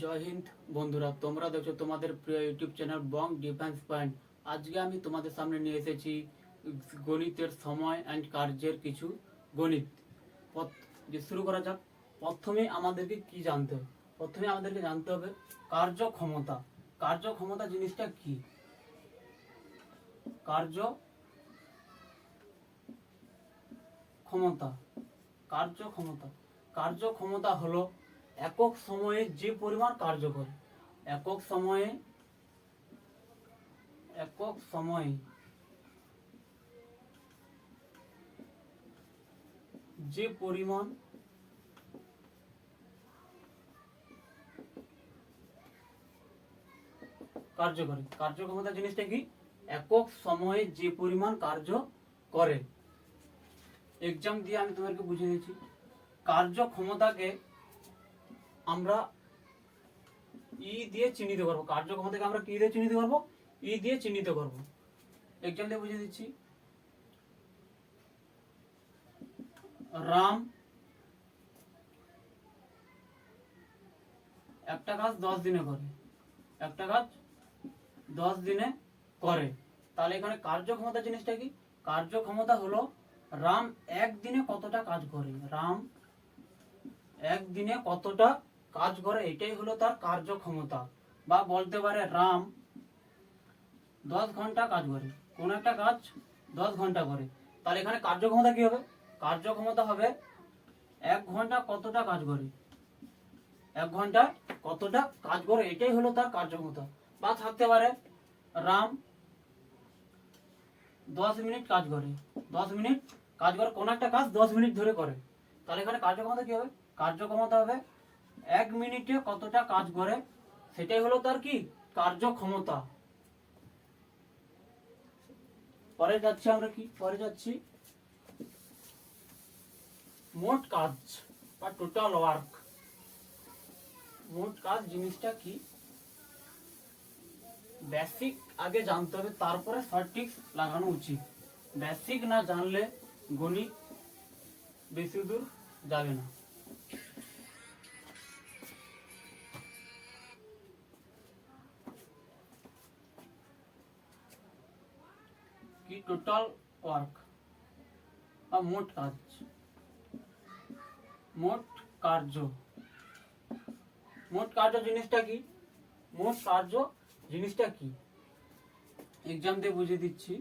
জয় হিন্দ, বন্ধুরা, তোমরা দেখছ তোমাদের প্রিয় YouTube channel Bong Defence Point. আজকে আমি তোমাদের সামনে নিয়ে এসেছি গণিতের সময় অ্যান্ড কার্যের কিছু গণিত। যে শুরু করা যাক। প্রথমে আমাদেরকে কি জানতে হবে? প্রথমে আমাদেরকে জানতে হবে কার্যক্ষমতা কার্যক্ষমতা জিনিসটা কি? কার্য ক্ষমতা। কার্যক্ষমতা কার্যক্ষমতা হলো একক সময়ে যে পরিমাণ কার্য করে একক সময়ে একক সময়ে যে পরিমাণ কার্য করে কার্যক্ষমতা জিনিসটা কি? একক সময়ে যে পরিমাণ কার্য করে। এক্সাম দিয়ে আমি তোমাদেরকে বুঝিয়ে দিচ্ছি। কার্যক্ষমতাকে আমরা ই দিয়ে চিহ্নিত করব। কার্যক্ষমতাকে আমরা কি দিয়ে চিহ্নিত করব? ই দিয়ে চিহ্নিত করব। এক্সাম দিয়ে বুঝিয়ে দিচ্ছি। রাম, একটা কাজ দশ দিনে করে। একটা কাজ দশ দিনে করে। তাহলে এখানে কার্যক্ষমতা জিনিসটা কি? কার্যক্ষমতা হলো রাম একদিনে কতটা কাজ করে? রাম একদিনে কতটা কাজ করে, এটাই হলো তার কার্যক্ষমতা। বা বলতে পারে রাম দশ ঘণ্টা কাজ করে, কোন একটা কাজ দশ ঘণ্টা করে। তাহলে এখানে কার্যক্ষমতা কি হবে? কার্যক্ষমতা হবে এক ঘণ্টা কতটা কাজ করে? এক ঘণ্টা কতটা কাজ করে, এটাই হলো তার কার্যক্ষমতা। বা থাকতে পারে রাম দশ মিনিট কাজ করে, দশ মিনিট কাজ করে, কোন একটা কাজ দশ মিনিট ধরে করে। তাহলে এখানে কার্যক্ষমতা কি হবে? কার্যক্ষমতা হবে এক মিনিটে কতটা কাজ করে, সেটাই হলো তার কি? কার্যক্ষমতা। পরে যাচ্ছি আমরা কি? পরে যাচ্ছি। মোট কাজ বা টোটাল ওয়ার্ক মোট কাজ জিনিসটা কি? বেসিক আগে জানতে হবে, তারপরে সঠিক লাগানো উচিত। বেসিক না জানলে গণিত বেশি দূর যাবে না। কি? টোটাল ওয়ার্ক বা মোট কাজ। মোট কার্য। মোট কার্য জিনিসটা কি? মোট কার্য জিনিসটা কি? এক্সাম দিয়ে বুঝিয়ে দিচ্ছি।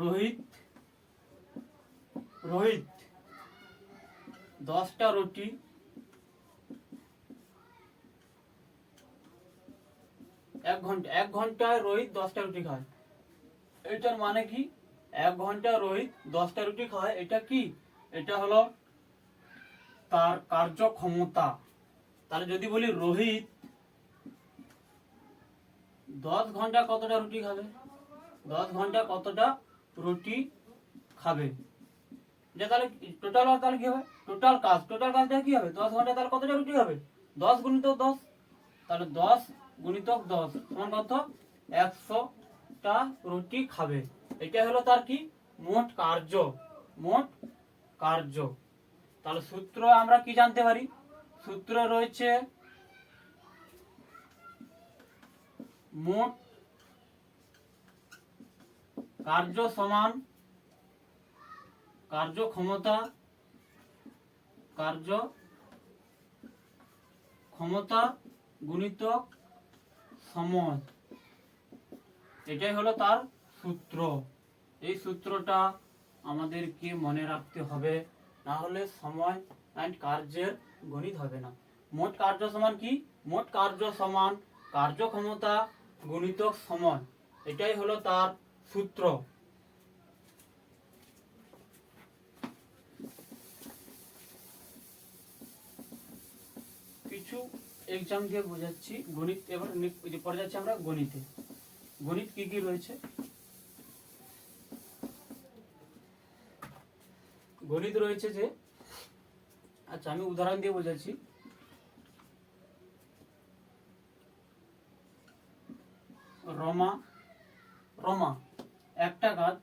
রোহিত। রোহিত। দশটা রুটি। এক ঘণ্টা, এক ঘন্টায় রোহিত দশটা রুটি খায়। এটার মানে কি? এক ঘণ্টা রোহিত দশটা রুটি খায়, এটা কি? এটা হলো তার কার্যক্ষমতা। তাহলে যদি বলি রোহিত দশ ঘণ্টা কতটা রুটি খাবে? দশ ঘণ্টা কতটা রুটি খাবে? তাহলে টোটাল তাহলে কি হবে? টোটাল কাজ টোটাল কাজটা কি হবে? দশ ঘণ্টা তাহলে কতটা রুটি হবে? দশ গুণিত দশ, তাহলে দশ গুণিতক দশ। সমান কত একশোটা রুটি খাবে। এটা হলো তার কি? মোট কার্য। মোট কার্য। তাহলে সূত্র আমরা কি জানতে পারি? সূত্র রয়েছে মোট কার্য সমান কার্যক্ষমতা কার্য ক্ষমতা গুণিতক সময় এটাই হলো তার সূত্র। এই সূত্রটা আমাদেরকে মনে রাখতে হবে, না হলে সময় অ্যান্ড কার্যের গণিত হবে না। মোট কার্য সমান কি? মোট কার্য সমান কার্যক্ষমতা গুণিতক সময়। এটাই হলো তার সূত্র। কিছু এক্সাম দিয়ে বোঝাচ্ছি গণিত, এবার পরে যাচ্ছি আমরা গণিতে। গণিত কি কি রয়েছে? গণিত রয়েছে যে আচ্ছা আমি উদাহরণ দিয়ে বোঝাচ্ছি। রমা রমা, একটা কাজ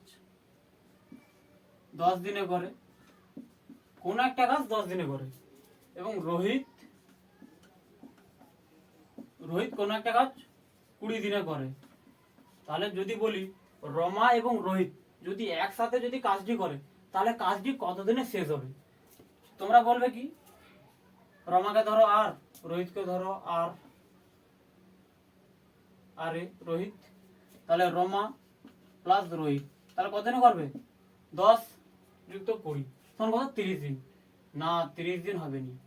দশ দিনে করে কোন একটা কাজ দশ দিনে করে এবং রোহিত রোহিত কোন একটা কাজ কুড়ি দিনে করে। তাহলে যদি বলি রমা এবং রোহিত যদি একসাথে যদি কাজটি করে, তাহলে কাজটি কতদিনে শেষ হবে? তোমরা বলবে কি? রমাকে ধরো আর, রোহিতকে ধরো আর, আরে রোহিত। তাহলে রমা প্লাস রোহিত। তাহলে কত দিনে করবে? দশ যুক্ত কুড়ি। তখন কত? তিরিশ দিন। না, তিরিশ দিন হবে নি।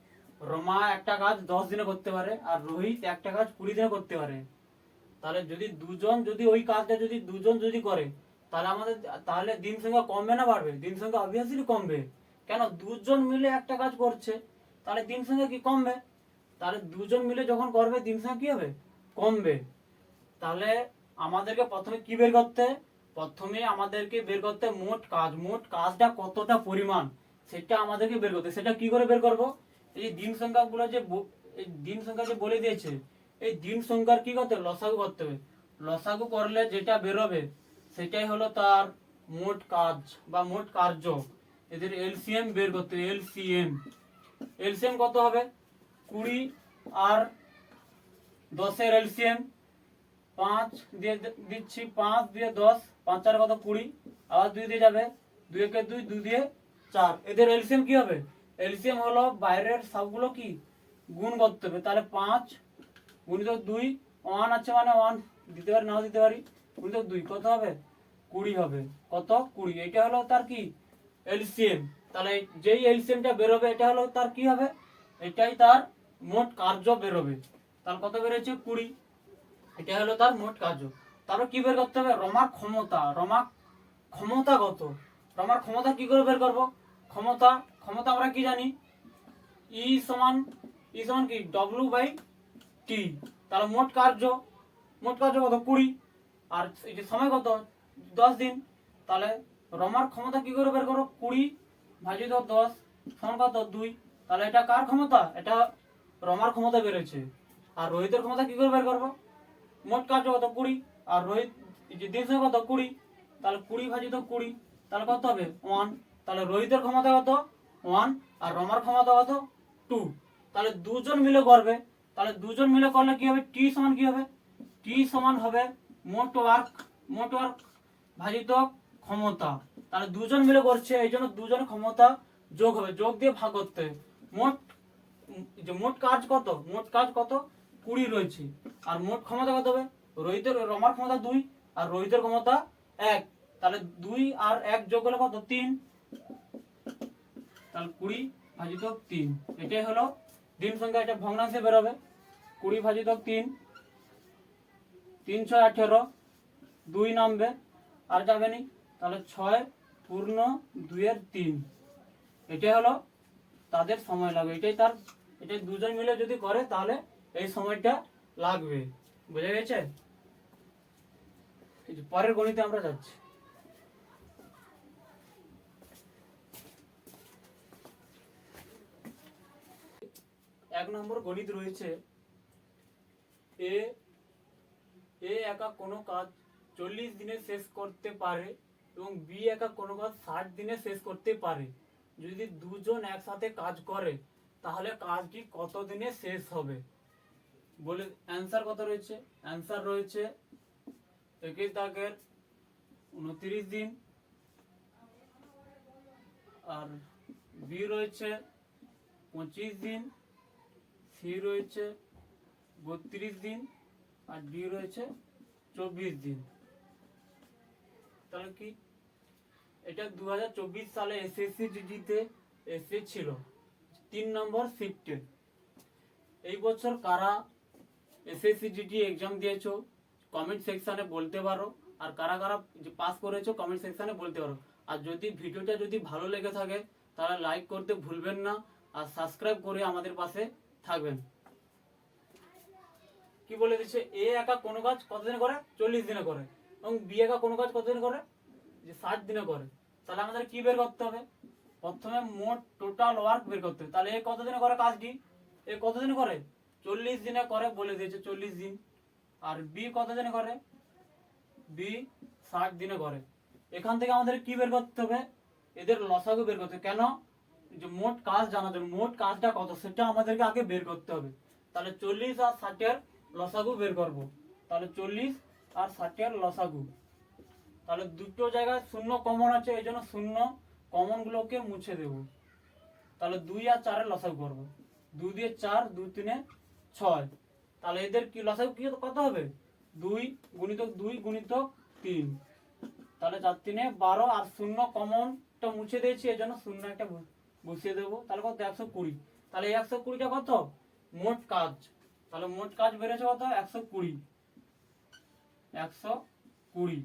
রমা একটা কাজ দশ দিনে করতে পারে, আর রোহিত একটা কাজ কুড়ি দিনে করতে পারে। তাহলে যদি দুজন যদি ওই কাজটা যদি দুজন যদি করে, তাহলে আমাদের, তাহলে দিন সংখ্যা কমবে না বাড়বে? দিন সংখ্যা অবভিয়াসলি কমবে। কেন? দুজন মিলে একটা কাজ করছে, তাহলে দিন সংখ্যা কি কমবে? তাহলে দুজন মিলে যখন করবে, দিন সংখ্যা কি হবে? কমবে। তাহলে আমাদেরকে প্রথমে কি বের করতে? প্রথমে আমাদেরকে বের করতে মোট কাজ, মোট কাজটা কতটা পরিমাণ, সেটা আমাদেরকে বের করতে। সেটা কি করে বের করব? এই যে দিন সংখ্যাগুলো যে দিন সংখ্যা যে বলে দিয়েছে, এই দিন সংখ্যার কি করতে? লসাগু করতে হবে। লসাগু করলে যেটা বেরোবে, সেটাই হলো তার মোট কাজ বা মোট কার্য। এদের এলসিএম বের করতে হবে এলসিএম এলসিএম কত হবে? কুড়ি আর দশের এলসিএম পাঁচ দিয়ে দিচ্ছি পাঁচ দিয়ে দশ, পাঁচ চার কত? কুড়ি। আবার দুই দিয়ে যাবে, দুই একে দুই দুই দিয়ে চার। এদের এলসিএম কি হবে? এলসিএম হলো বাইরের সবগুলো কি? গুণ করতে হবে। তাহলে পাঁচ গুণিত দুই ওয়ান আছে মানে ওয়ান দিতে পারি, নাও দিতে পারি গুণিত দুই, কত হবে? কুড়ি হবে। কত? কুড়ি। এটা হলো তার কি? এলসিএম। তাহলে যেই এলসিএমটা বেরোবে, এটা হলো তার কি হবে? এটাই তার মোট কার্য বেরোবে। তার কত বেরোচ্ছে? কুড়ি। এটা হলো তার মোট কার্য। তারপর কি বের করতে হবে? রমার ক্ষমতা। রমা ক্ষমতা কত? রমার ক্ষমতা কি করে বের করব? ক্ষমতা ক্ষমতা আমরা কি জানি? ই সমান ই সমান কি? ডব্লিউ বাই টি তাহলে মোট কার্য মোট কার্য কত? কুড়ি। আর যে সময় কত? দশ দিন। তাহলে রমার ক্ষমতা কি করে বের করো? কুড়ি ভাজিত দশ সমান কত? দুই। তাহলে এটা কার ক্ষমতা? এটা রমার ক্ষমতা বেরোচ্ছে। আর রোহিতের ক্ষমতা কি করে বের করব? মোট কার্য কত? কুড়ি। আর রোহিত যে দিন সংখ্যা কত? কুড়ি। তাহলে কুড়ি ভাজিত কুড়ি। তাহলে কত হবে? ওয়ান। তাহলে রোহিতের ক্ষমতা কত? ওয়ান আর রমার ক্ষমতা কত? টু তাহলে দুজন মিলে করবে। তাহলে দুজন মিলে করলে কি হবে? টি সমান কি হবে? টি সমান হবে মোট ওয়ার্ক মোট ওয়ার্ক ভাজিত ক্ষমতা। তাহলে দুজন মিলে করছে, এই জন্য দুজন ক্ষমতা যোগ হবে। যোগ দিয়ে ভাগ করতে মোট যে মোট কাজ কত? মোট কাজ কত? কুড়ি রয়েছে। আর মোট ক্ষমতা কত হবে? রোহিতের, রমার ক্ষমতা দুই আর রোহিতের ক্ষমতা এক। তাহলে দুই আর এক যোগ হলে কত? তিন। তাহলে কুড়ি ভাজিত তিন। এটাই হলো দিন সংখ্যা, এটা ভগ্নাংশে বেরোবে। কুড়ি ভাজিত তিন তিন ছয় আঠেরো, দুই নামবে। আর যাবে নি? তাহলে ছয় পূর্ণ দুইয়ের তিন। এটাই হলো তাদের সময় লাগবে। এটাই তার, এটাই দুজন মিলে যদি করে, তাহলে এই সময়টা লাগবে। বোঝা গেছে? পরের গণিতে আমরা যাচ্ছি। এক নম্বর গণিত রয়েছে। এ এ একা কোনো কাজ চল্লিশ দিনে শেষ করতে পারে এবং বি একা কোনো কাজ ষাট দিনে শেষ করতে পারে। যদি দুজন একসাথে কাজ করে, তাহলে কাজটি কত দিনে শেষ হবে? বলে অ্যান্সার কত রয়েছে? অ্যান্সার রয়েছে একুশ দাগের উনত্রিশ দিন। আর বি রয়েছে পঁচিশ দিন। সি রয়েছে বত্রিশ দিন আর ডি রয়েছে চব্বিশ দিন। তাহলে কি? এটা দু হাজার চব্বিশ সালে এসএসসি জিডিতে এসেছিল। তিন নম্বর শিফটে। এই বছর কারা এসএসসি জিডি এক্সাম দিয়েছ? কমেন্ট সেকশনে বলতে পারো। আর কারা কারা পাস করেছ কমেন্ট সেকশনে বলতে পারো। আর যদি ভিডিওটা যদি ভালো লেগে থাকে, তাহলে লাইক করতে ভুলবেন না। আর সাবস্ক্রাইব করে আমাদের পাশে থাকবেন। কি বলে দিচ্ছে? এ একা কোনো কাজ কতদিনে করে? চল্লিশ দিনে করে। এবং বি একা কোনো কাজ কতদিনে করে? যে ষাট দিনে করে। তাহলে আমাদের কি বের করতে হবে? প্রথমে মোট টোটাল ওয়ার্ক বের করতে হবে। তাহলে এ কতদিনে করে কাজটি এ কতদিনে করে? চল্লিশ দিনে করে বলে দিয়েছে চল্লিশ দিন। আর বি কতদিনে করে? বি ষাট দিনে করে। এখান থেকে আমাদের কি বের করতে হবে? এদের লসাগু বের করতে হবে। কেন? যে মোট কাজ জন্য, মোট কাজটা কত? সেটা আমাদেরকে আগে বের করতে হবে। তাহলে চল্লিশ আর ষাটের লসাগু বের করব। তাহলে চল্লিশ আর ষাটের লসাগু। তাহলে দুটো জায়গায় শূন্য কমন আছে, এই জন্য শূন্য কমন গুলোকে মুছে দেব। তাহলে দুই আর চারের লসাগু করব। দুই দিয়ে চার, দুই তিনে ছয়। তাহলে এদের কি লসাগু কি কত হবে? দুই গুণিতক দুই গুণিতক তিন। তাহলে চার তিনে বারো আর শূন্য কমনটা মুছে দিয়েছি, এই জন্য শূন্য একটা বসিয়ে দেবো। তাহলে কত? একশো কুড়ি। তাহলে একশো কুড়িটা কত? মোট কাজ। তাহলে মোট কাজ বেড়েছে কত? একশো কুড়ি। একশো কুড়ি।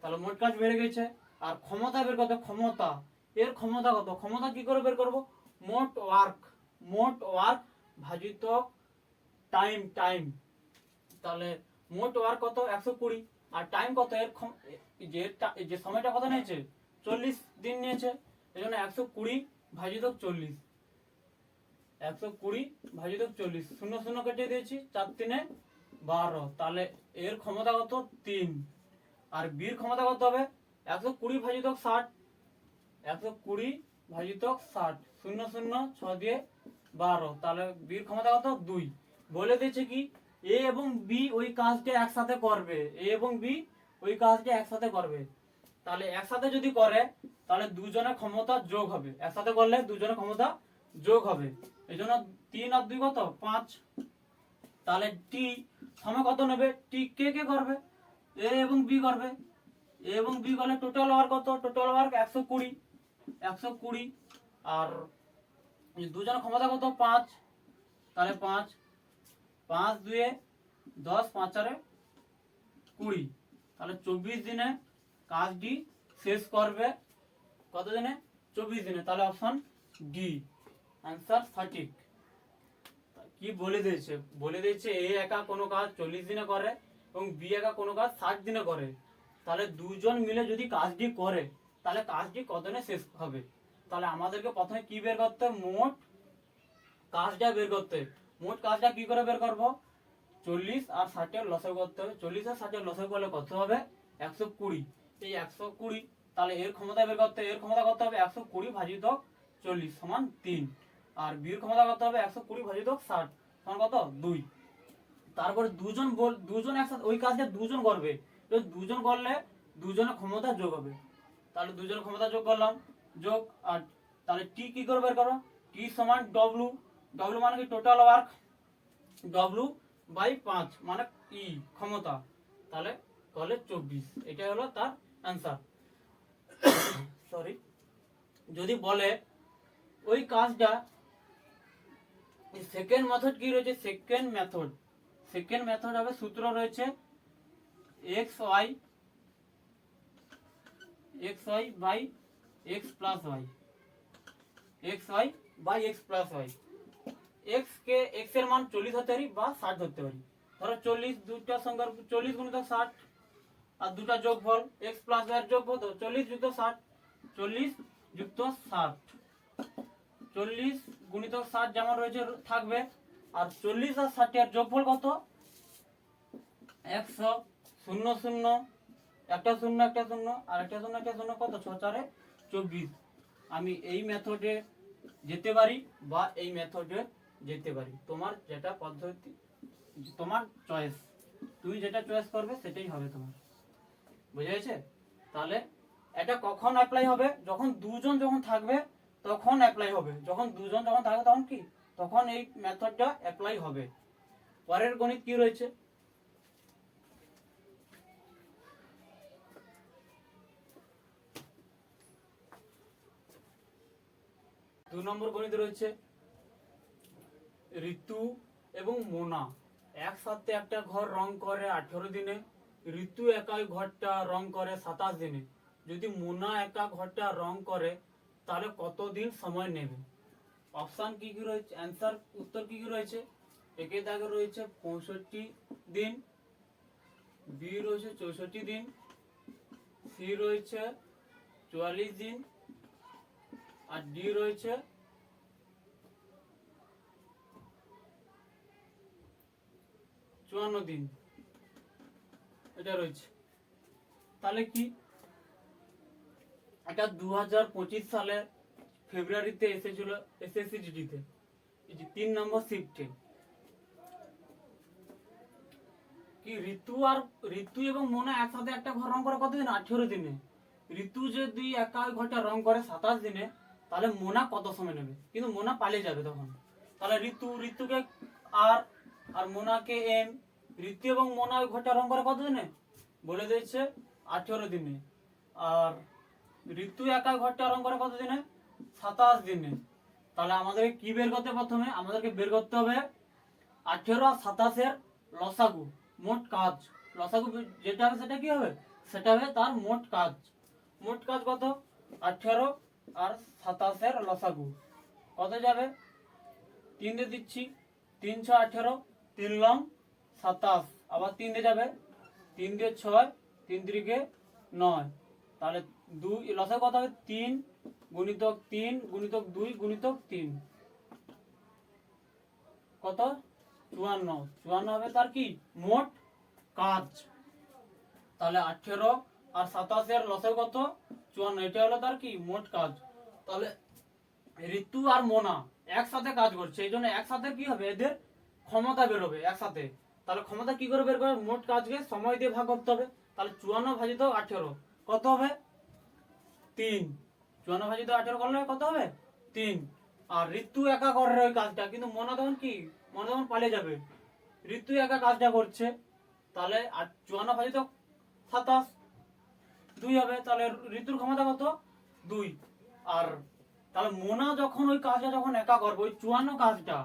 তাহলে মোট কাজ বেড়ে গেছে। আর ক্ষমতা বের করতে ক্ষমতা। এর ক্ষমতা কত? ক্ষমতা কি করে বের করব? মোট ওয়ার্ক। মোট ওয়ার্ক ভাজিত টাইম টাইম। তাহলে মোট ওয়ার্ক কত? একশো কুড়ি। আর টাইম কত? এর যে যে সময়টা কত নিয়েছে? চল্লিশ দিন নিয়েছে। এই জন্য একশো কুড়ি ভাজিত চল্লিশ। একশো কুড়ি ভাজিত চল্লিশ। শূন্য শূন্য কেটে দিয়েছি, চার তিনে বারো। তাহলে এর ক্ষমতা কত? তিন। আর বীর ক্ষমতা কত হবে? একশো কুড়ি ভাজিত ষাট। একশো কুড়ি ভাজিত ষাট। শূন্য শূন্য ছ দিয়ে বারো। তাহলে বীর ক্ষমতা কত? দুই। বলে দিয়েছে কি? এ এবং বি ওই কাজটা একসাথে করবে। এ এবং বি ওই কাজটা একসাথে করবে। তাহলে একসাথে যদি করে তাহলে দুজনের ক্ষমতা যোগ হবে। একসাথে করলে দুজনের ক্ষমতা যোগ হবে। এই জন্য তিন আর দুই কত? পাঁচ। তাহলে টি সময় কত নেবে? টি কে কে করবে? এ এবং বি করবে। এ এবং বি করলে টোটাল ওয়ার্ক কত? টোটাল ওয়ার্ক একশো কুড়ি। একশো কুড়ি। আর এই দুজনের ক্ষমতা কত? পাঁচ। তাহলে পাঁচ। পাঁচ দুয়ে দশ, পাঁচ চারে কুড়ি। তাহলে চব্বিশ দিনে কাজটি শেষ করবে কত দিনে চব্বিশ দিনে তাহলে অপশন ডি অ্যান্সার সঠিক। কি বলে দিয়েছে? বলে দিয়েছে এ একা কোনো কাজ চল্লিশ দিনে করে এবং বি একা কোনো কাজ ষাট দিনে করে। তাহলে দুজন মিলে যদি কাজটি করে, তাহলে কাজটি কত দিনে শেষ হবে? তাহলে আমাদেরকে প্রথমে কি বের করতে? মোট কাজটা বের করতে। মোট কাজটা কি করে বের করব? চল্লিশ আর ষাটের লসাগু করতে হবে। চল্লিশ আর ষাটের লসাগু করলে কত হবে? একশো কুড়ি। এই একশো কুড়ি তাহলে এর ক্ষমতা বের করতে। এর ক্ষমতা করতে হবে একশো কুড়ি ভাজিত চল্লিশ সমান তিন। আর বীর ক্ষমতা করতে হবে একশো কুড়ি ভাজিত ষাট সমান কত? দুই। তারপরে দুজন বল, দুজন একসাথে, ওই কাজটা দুজন করবে। দুজন করলে দুজনের ক্ষমতা যোগ হবে। তাহলে দুজনের ক্ষমতা যোগ করলাম। যোগ, আর তাহলে টি কি করে বের করো? টি সমান ডব্লু ডব্লু মানে কি? টোটাল ওয়ার্ক ডব্লু বাই পাঁচ মানে ই ক্ষমতা। তাহলে তাহলে চব্বিশ। এটাই হলো তার অ্যান্সার সরি যদি বলে, ওই কাজটা সেকেন্ড মেথড কি রয়েছে? সেকেন্ড মেথড সেকেন্ড মেথড হবে সূত্র রয়েছে x y x y by x plus y x y by x plus y x কে এক্সের মান চল্লিশ হতে পারি বা ষাট ধরতে পারি। ধরো চল্লিশ দুটা সংখ্যার চল্লিশ গুণিত ষাট আর দুটা যোগফল এক্স প্লাস এর যোগফল তো চল্লিশ যুক্ত ষাট। চল্লিশ যুক্ত ষাট। চল্লিশ গুণিত ষাট যেমন রয়েছে, থাকবে। আর চল্লিশ আর ষাটের যোগফল কত? একশো শূন্য শূন্য। একটা শূন্য একটা শূন্য, আর একটা শূন্য একটা শূন্য কত? ছ চারে চব্বিশ। আমি এই মেথডে যেতে পারি বা এই মেথডে যেতে পারি। তোমার যেটা পদ্ধতি, তোমার চয়েস তুমি যেটা চয়েস করবে, সেটাই হবে তোমার। বুঝা গেছে? তাহলে এটা কখন অ্যাপ্লাই হবে? যখন দুজন যখন থাকবে, তখন অ্যাপ্লাই হবে। যখন দুজন যখন থাকবে, তখন কি? তখন এই মেথডটা অ্যাপ্লাই হবে। পরের গণিত কি রয়েছে? দু নম্বর গণিত রয়েছে ঋতু এবং মোনা। একসাথে একটা ঘর রং করে আঠেরো দিনে। ঋতু একাই ঘরটা রং করে সাতাশ দিনে। যদি মোনা একা ঘরটা রং করে, তাহলে কতদিন সময় নেবে? অপশান কি কি রয়েছে? অ্যান্সার উত্তর কি কি রয়েছে? একে দাগে রয়েছে পঁয়ষট্টি দিন বি রয়েছে চৌষট্টি দিন সি রয়েছে চুয়াল্লিশ দিন, আর ডি রয়েছে চুয়ান্ন দিন। এটা রয়েছে। তাহলে কি? এটা দু হাজার পঁচিশ সালে ফেব্রুয়ারিতে এসেছিল এসএসসি জিডিতে তিন নম্বর শিফটে। কি ঋতু আর ঋতু এবং মোনা একসাথে একটা ঘর রং করে কতদিন? আঠেরো দিনে। ঋতু যদি একা ঘরটা রং করে সাতাশ দিনে, তাহলে মোনা কত সময় নেবে? কিন্তু মোনা পালিয়ে যাবে তখন। তাহলে ঋতু, ঋতুকে আর আর মোনাকে এম ঋতু এবং মোনা ওই ঘরটা রং করে কত দিনে বলে দিয়েছে আঠেরো দিনে। আর ঋতু একা ঘরটা রং করে কত দিনে সাতাশ দিনে। তাহলে আমাদেরকে কি বের করতে প্রথমে? আমাদেরকে বের করতে হবে আঠেরো আর সাতাশের লসাগু, মোট কাজ। লসাগু যেটা হবে সেটা কি হবে? সেটা হবে তার মোট কাজ। মোট কাজ কত? আঠেরো আর সাতাশের লসাগু। কত যাবে? তিন দিচ্ছি। তিনশো আঠেরো, তিন লং। সাতাশ, আবার তিন দিয়ে যাবে। তিন দিয়ে ছয়, তিন তিরিকে নয়। তাহলে দুই লসাগু কত হবে তিন গুণিতক তিন, গুণিতক দুই, গুণিতক তিন। কত? চুয়ান্ন। চুয়ান্ন হবে তার কি? মোট কাজ। তাহলে আঠেরো আর সাতাশের লসে কত? চুয়ান্ন। এটা হলো তার কি? মোট কাজ। তাহলে ঋতু আর মোনা একসাথে কাজ করছে। এই জন্য একসাথে কি হবে? এদের ক্ষমতা বেরোবে একসাথে। তাহলে ক্ষমতা কি করে বের করে মোট কাজকে সময় দিয়ে ভাগ করতে হবে। তাহলে চুয়ান্ন ভাজিত আঠেরো, কত হবে? তিন। চুয়ান্ন ভাজিত আঠেরো করলে কত হবে? তিন। আর ঋতু একা করে ওই কাজটা, কিন্তু মনে তখন কি? মনে তখন পালিয়ে যাবে। ঋতু একা কাজটা করছে, তাহলে আর চুয়ান্ন ভাজিত সাতাশ, দুই হবে, তাহলে ঋতুর ক্ষমতা কত? দুই। আর তাহলে মোনা যখন ওই কাজটা যখন একা করবে, ওই চুয়ান্ন কাজটা,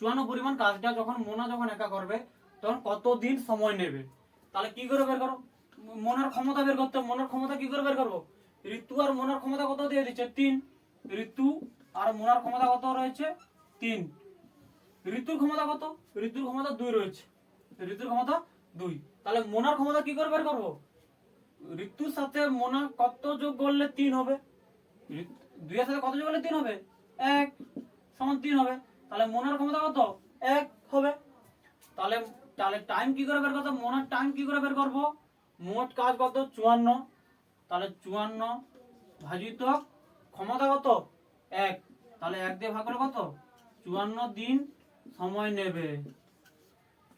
চুয়ান্ন পরিমাণ কাজটা যখন মোনা যখন একা করবে তখন কতদিন সময় নেবে? তাহলে কি করে বের করো? মনের ক্ষমতা বের করতে মনের ক্ষমতা কি করে বের করব? ঋতু আর মনের ক্ষমতা কত দিয়ে দিচ্ছে? তিন। ঋতু আর মনার ক্ষমতা কত রয়েছে? তিন। ঋতুর ক্ষমতা কত? ঋতুর ক্ষমতা দুই রয়েছে। ঋতুর ক্ষমতা দুই। তাহলে মোনার ক্ষমতা কি করে বের করব? ঋতুর সাথে মোনা কত যোগ করলে তিন হবে? ঋত- দুইয়ের সাথে কত যোগ করলে তিন হবে? এক সমান তিন হবে। তাহলে মোনার ক্ষমতা কত? এক হবে। তাহলে তাহলে টাইম কি করে বের করতে? মোনার টাইম কি করে বের করব? মোট কাজ কত? চুয়ান্ন। তাহলে চুয়ান্ন ভাজিত ক্ষমতা কত? এক। তাহলে এক দিয়ে ভাগ করে কত? চুয়ান্ন দিন সময় নেবে।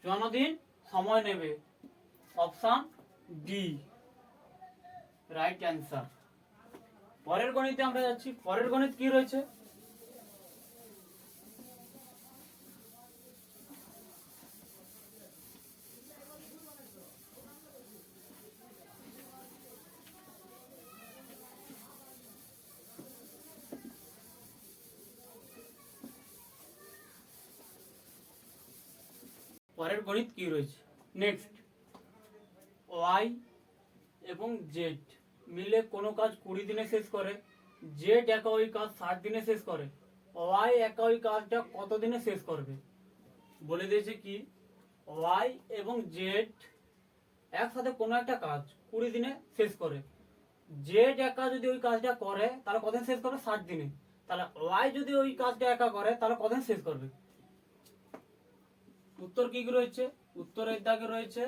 চুয়ান্ন দিন সময় নেবে। অপশন ডি রাইট অ্যান্সার পরের গণিতে আমরা যাচ্ছি। পরের গণিত কি রয়েছে? পরের গণিত কি রয়েছে? নেক্সট ওয়াই এবং জেড মিলে কোনো কাজ কুড়ি দিনে শেষ করে জেড একা ওই কাজ ষাট দিনে শেষ করে ওয়াই একা ওই কাজটা কত দিনে শেষ করবে? বলে দিয়েছে কি? ওয়াই এবং জেড একসাথে কোনো একটা কাজ কুড়ি দিনে শেষ করে। জেড একা যদি ওই কাজটা করে, তাহলে কতদিন শেষ করবে? ষাট দিনে। তাহলে ওয়াই যদি ওই কাজটা একা করে, তাহলে কতদিন শেষ করবে? উত্তর কি রয়েছে? উত্তরের দাগে রয়েছে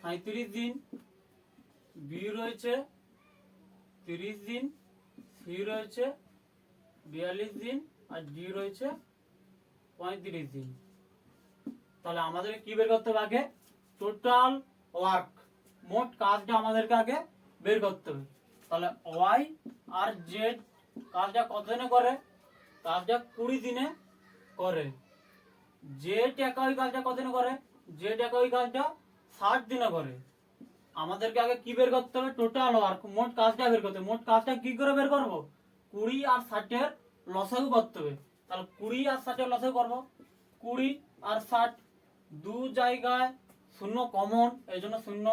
সাঁত্রিশ দিন, বি রয়েছে তিরিশ দিন, সি রয়েছে বিয়াল্লিশ দিন, আর ডি রয়েছে পঁয়ত্রিশ দিন। তাহলে আমাদের কি বের করতে হবে আগে? টোটাল ওয়ার্ক মোট কাজটা আমাদেরকে আগে বের করতে হবে। তাহলে ওয়াই আর জেড কাজটা কত দিনে করে? কাজটা কুড়ি দিনে করে। যে টাকা ওই কাজটা কতদিনে করে? যে টাকা ওই কাজটা ষাট দিনে করে। আমাদেরকে আগে কি বের করতে হবে? টোটাল ওয়ার্ক মোট কাজটা বের করতে হবে। মোট কাজটা কি করে বের করব? কুড়ি আর ষাটের লসাগু করতে হবে। তাহলে কুড়ি আর ষাটের লসাগু করব। কুড়ি আর ষাট দু জায়গায় শূন্য কমন এই জন্য শূন্য।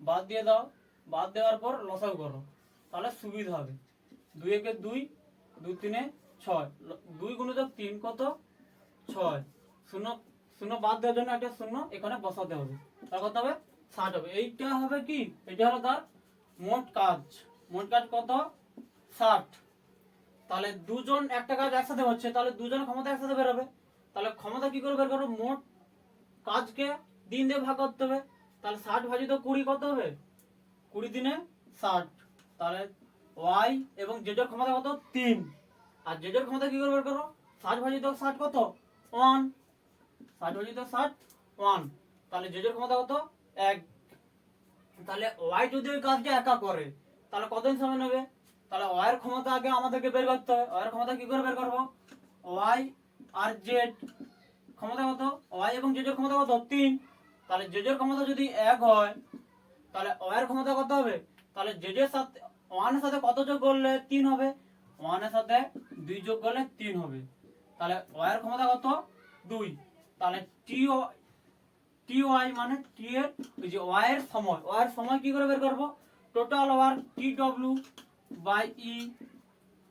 বাদ দিয়ে দাও। বাদ দেওয়ার পর লসাগু করো তাহলে সুবিধা হবে। দুই একে দুই দুই তিনে ছয়। দুই গুণিতক তিন কত? ছয়। শূন্য শূন্য বাদ দেওয়ার জন্য একটা শূন্য এখানে বসাতে হবে। তার কত হবে? ষাট হবে। এইটা হবে কি? এটা হলো তার মোট কাজ। মোট কাজ কত? ষাট। তাহলে দুজন একটা কাজ একসাথে হচ্ছে, তাহলে দুজনের ক্ষমতা একসাথে বেরোবে। তাহলে ক্ষমতা কি করে বের করব? মোট কাজকে দিন দিয়ে ভাগ করতে হবে। তাহলে ষাট ভাজিত কুড়ি কত হবে? কুড়ি দিনে ষাট। তাহলে ওয়াই এবং জেডের ক্ষমতা কত? তিন। আর জেজের ক্ষমতা কি করে বের করো ষাট ভাজিত ষাট কত? ওয়ান। ষাট ভাজিত ষাট ওয়ান তাহলে জেজের ক্ষমতা কত? এক। তাহলে ওয়াই যদি ওই কাজটা একা করে, তাহলে কতদিন সময় নেবে? তাহলে ওয়াই ক্ষমতা আগে আমাদেরকে বের করতে হয়। ওয়াই ক্ষমতা কি করে বের করব? ওয়াই আর জেড ক্ষমতা কত? ওয়াই এবং জেডের ক্ষমতা কত? তিন। তাহলে জেডের ক্ষমতা যদি এক হয়, তাহলে ওয়াই ক্ষমতা কত হবে? তাহলে জেডের সাথে ওয়ানের সাথে কত যোগ করলে তিন হবে? ওয়ানের সাথে দুই যোগ করলে তিন হবে। তাহলে ওয়াই এর ক্ষমতা কত? দুই। তাহলে টি টি ওয়াই মানে টি এর ওই যে ওয়াই এর সময়। ওয়াই এর সময় কি করে বের করব? Total work T W by E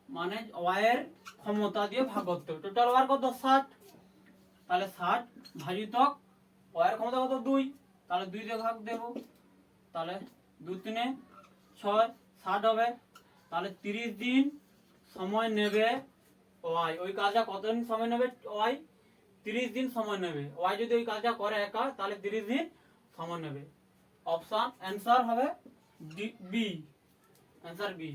মানে ওয়াই এর ক্ষমতা দিয়ে ভাগ করতে হবে। টোটাল ওয়ার কত? ষাট। তাহলে ষাট ভাজিতক ওয়াই এর ক্ষমতা কত? দুই। তাহলে দুই দিয়ে ভাগ দেব। তাহলে দু তিনে ছয়, ষাট হবে। তাহলে তিরিশ দিন সময় নেবে ওয়াই ওই কাজটা কতদিন সময় নেবে? ওয়াই তিরিশ দিন সময় নেবে। ওয়াই যদি ওই কাজটা করে একা, তাহলে তিরিশ দিন সময় নেবে। অপশন অ্যান্সার হবে বি অ্যান্সার বি